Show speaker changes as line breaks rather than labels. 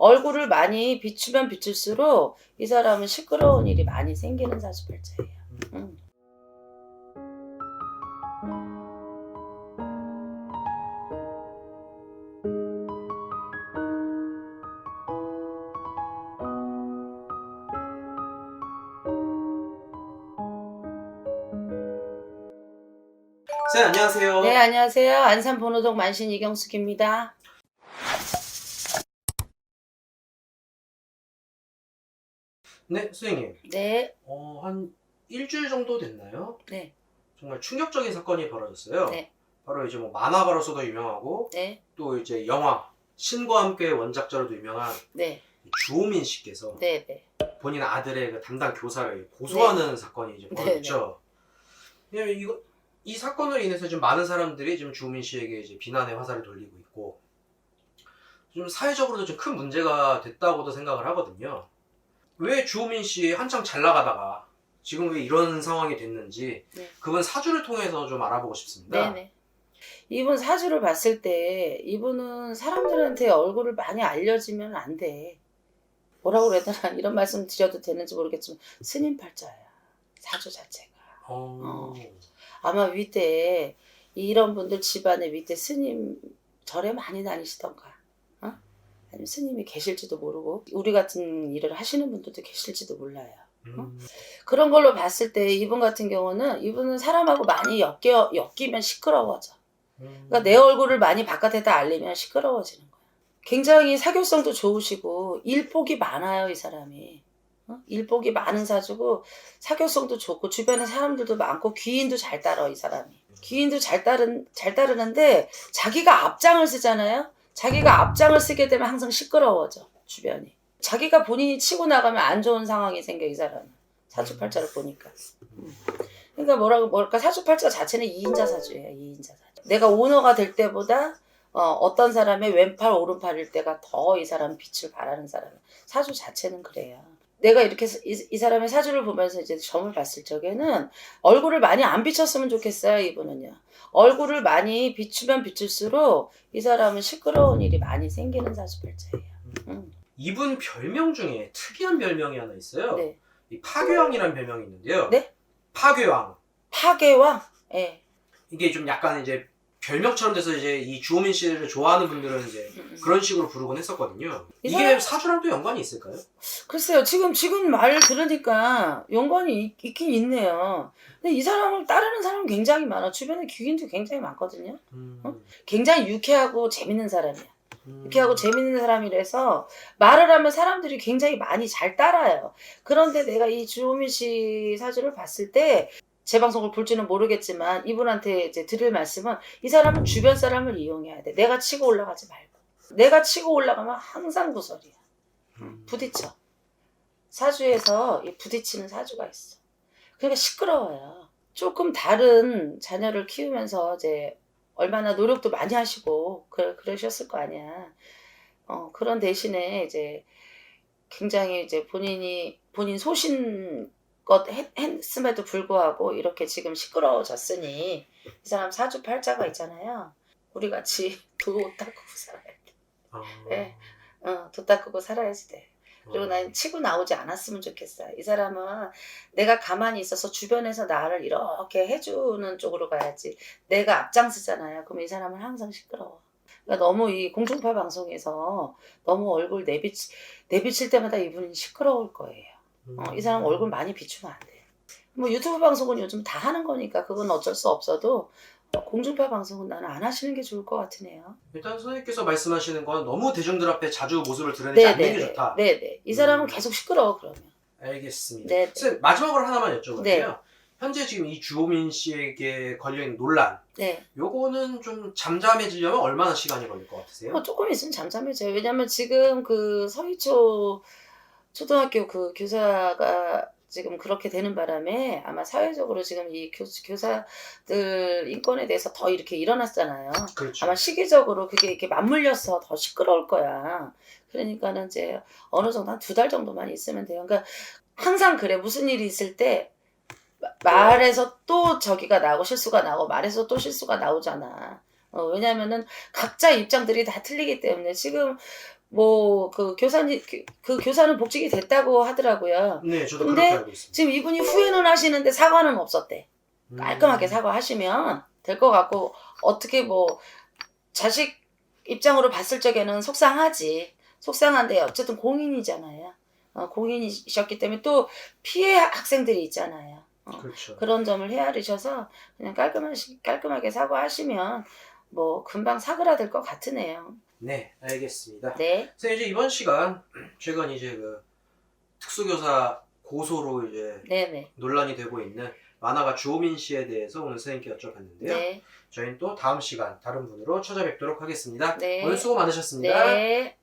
얼굴을 많이 비추면 비출수록 이 사람은 시끄러운 일이 많이 생기는 사주팔자예요. 음.
쌤 안녕하세요.
네, 안녕하세요. 안산 번호동 만신 이경숙입니다.
네, 선생님.
네,
어, 한 일주일 정도 됐나요?
네,
정말 충격적인 사건이 벌어졌어요.
네.
바로 이제 뭐 만화가로서도 유명하고
네,
또 이제 영화 신과 함께 원작자로도 유명한
네,
주호민 씨께서
네, 네.
본인 아들의 그 담당 교사를 고소하는 사건이 이제
네,
벌어졌죠. 왜냐면 이거 이 사건으로 인해서 좀 많은 사람들이 지금 주호민 씨에게 이제 비난의 화살을 돌리고 있고 좀 사회적으로도 좀 큰 문제가 됐다고도 생각을 하거든요. 왜 주호민 씨 한창 잘 나가다가 지금 왜 이런 상황이 됐는지
네.
그분 사주를 통해서 좀 알아보고 싶습니다.
네네. 이분 사주를 봤을 때 이분은 사람들한테 얼굴을 많이 알려지면 안 돼. 뭐라고 그래야 되나 이런 말씀 드려도 되는지 모르겠지만 스님 팔자야. 사주 자체가.
어...
아마 윗대 이런 분들 집안에 윗대 스님 절에 많이 다니시던가. 어? 아니면 스님이 계실지도 모르고 우리 같은 일을 하시는 분들도 계실지도 몰라요.
음,
그런 걸로 봤을 때 이분 같은 경우는 이분은 사람하고 많이 엮여, 엮이면 시끄러워져.
음.
그러니까 내 얼굴을 많이 바깥에다 알리면 시끄러워지는 거야. 굉장히 사교성도 좋으시고 일복이 많아요, 이 사람이. 어? 일복이 많은 사주고 사교성도 좋고 주변에 사람들도 많고 귀인도 잘 따라 이 사람이. 귀인도 잘 따른 잘 따르는데 자기가 앞장을 쓰잖아요. 자기가 앞장을 쓰게 되면 항상 시끄러워져 주변이. 자기가 본인이 치고 나가면 안 좋은 상황이 생겨 이 사람은 사주팔자를 보니까. 음. 그러니까 뭐라고 뭐랄까 사주팔자 자체는 2인자 사주예요. 2인자 사주. 내가 오너가 될 때보다 어, 떤 사람의 왼팔 오른팔일 때가 더 이 사람 빛을 발하는 사람. 사주 자체는 그래요. 내가 이렇게 사- 이, 이 사람의 사주를 보면서 이제 점을 봤을 적에는 얼굴을 많이 안 비췄으면 좋겠어요. 이분은요. 얼굴을 많이 비추면 비출수록 이 사람은 시끄러운 일이 많이 생기는 사주팔자예요. 음.
이분 별명 중에 특이한 별명이 하나 있어요.
네.
이 파괴왕이라는 별명이 있는데요.
네?
파괴왕.
파괴왕. 예.
이게 좀 약간 이제 별명처럼 돼서 이제 이 주호민 씨를 좋아하는 분들은 이제
음, 음.
그런 식으로 부르곤 했었거든요.
이
이게
사람-
사주랑 또 연관이 있을까요?
글쎄요, 지금, 지금 말을 들으니까 연관이 있, 있긴 있네요. 근데 이 사람을 따르는 사람은 굉장히 많아. 주변에 귀인도 굉장히 많거든요.
음,
어? 굉장히 유쾌하고 재밌는 사람이야.
음.
유쾌하고 재밌는 사람이라서 말을 하면 사람들이 굉장히 많이 잘 따라요. 그런데 내가 이 주호민 씨 사주를 봤을 때, 제 방송을 볼지는 모르겠지만, 이분한테 이제 드릴 말씀은, 이 사람은 주변 사람을 이용해야 돼. 내가 치고 올라가지 말고. 내가 치고 올라가면 항상 구설이야.
음.
부딪혀. 사주에서 이 부딪히는 사주가 있어. 그러니까 시끄러워요. 조금 다른 자녀를 키우면서 이제 얼마나 노력도 많이 하시고 그, 그러셨을 거 아니야. 어, 그런 대신에 이제 굉장히 이제 본인이 본인 소신 껏 했, 했음에도 불구하고 이렇게 지금 시끄러워졌으니 이 사람 사주 팔자가 있잖아요. 우리 같이 도 닦고 살아야 돼.
아.
네. 어, 도 닦고 살아야지 돼. 그리고
어.
난 치고 나오지 않았으면 좋겠어요. 이 사람은 내가 가만히 있어서 주변에서 나를 이렇게 해주는 쪽으로 가야지. 내가 앞장서잖아요. 그럼 이 사람은 항상 시끄러워. 그러니까 너무 이 공중파 방송에서 너무 얼굴 내비치, 내비칠 때마다 이분이 시끄러울 거예요. 어, 이 사람 얼굴 많이 비추면 안 돼. 뭐 유튜브 방송은 요즘 다 하는 거니까 그건 어쩔 수 없어도 어, 공중파 방송은 나는 안 하시는 게 좋을 것 같으네요.
일단 선생님께서 말씀하시는 건 너무 대중들 앞에 자주 모습을 드러내지 않는 게
네네네.
좋다.
네네. 이 사람은
음.
계속 시끄러워 그러면.
알겠습니다.
네.
선생님 마지막으로 하나만 여쭤볼게요.
네.
현재 지금 이 주호민 씨에게 걸려있는 논란
네.
요거는 좀 잠잠해지려면 얼마나 시간이 걸릴 것 같으세요?
뭐 조금 있으면 잠잠해져요. 왜냐면 지금 그 서희초 초등학교 그 교사가 지금 그렇게 되는 바람에 아마 사회적으로 지금 이 교, 교사들 인권에 대해서 더 이렇게 일어났잖아요.
그렇죠.
아마 시기적으로 그게 이렇게 맞물려서 더 시끄러울 거야. 그러니까는 이제 어느 정도 한 두 달 정도만 있으면 돼요. 그러니까 항상 그래. 무슨 일이 있을 때 마- 말에서 또 저기가 나오고 실수가 나오고 말에서 또 실수가 나오잖아. 어, 왜냐면은 각자 입장들이 다 틀리기 때문에 지금 뭐 그 교사님 그, 그 교사는 복직이 됐다고 하더라고요.
네, 저도
근데
그렇게 알고 있습니다.
지금 이분이 후회는 하시는데 사과는 없었대. 깔끔하게
음.
사과하시면 될 것 같고 어떻게 뭐 자식 입장으로 봤을 적에는 속상하지. 속상한데 어쨌든 공인이잖아요. 어, 공인이셨기 때문에 또 피해 학생들이 있잖아요. 어,
그렇죠.
그런 점을 헤아리셔서 그냥 깔끔하시, 깔끔하게 사과하시면 뭐 금방 사그라들 것 같으네요.
네, 알겠습니다.
네,
선생님 이제 이번 시간 최근 이제 그 특수교사 고소로 이제
네, 네,
논란이 되고 있는 만화가 주호민 씨에 대해서 오늘 선생님께 여쭤봤는데요.
네,
저희는 또 다음 시간 다른 분으로 찾아뵙도록 하겠습니다.
네.
오늘 수고 많으셨습니다.
네.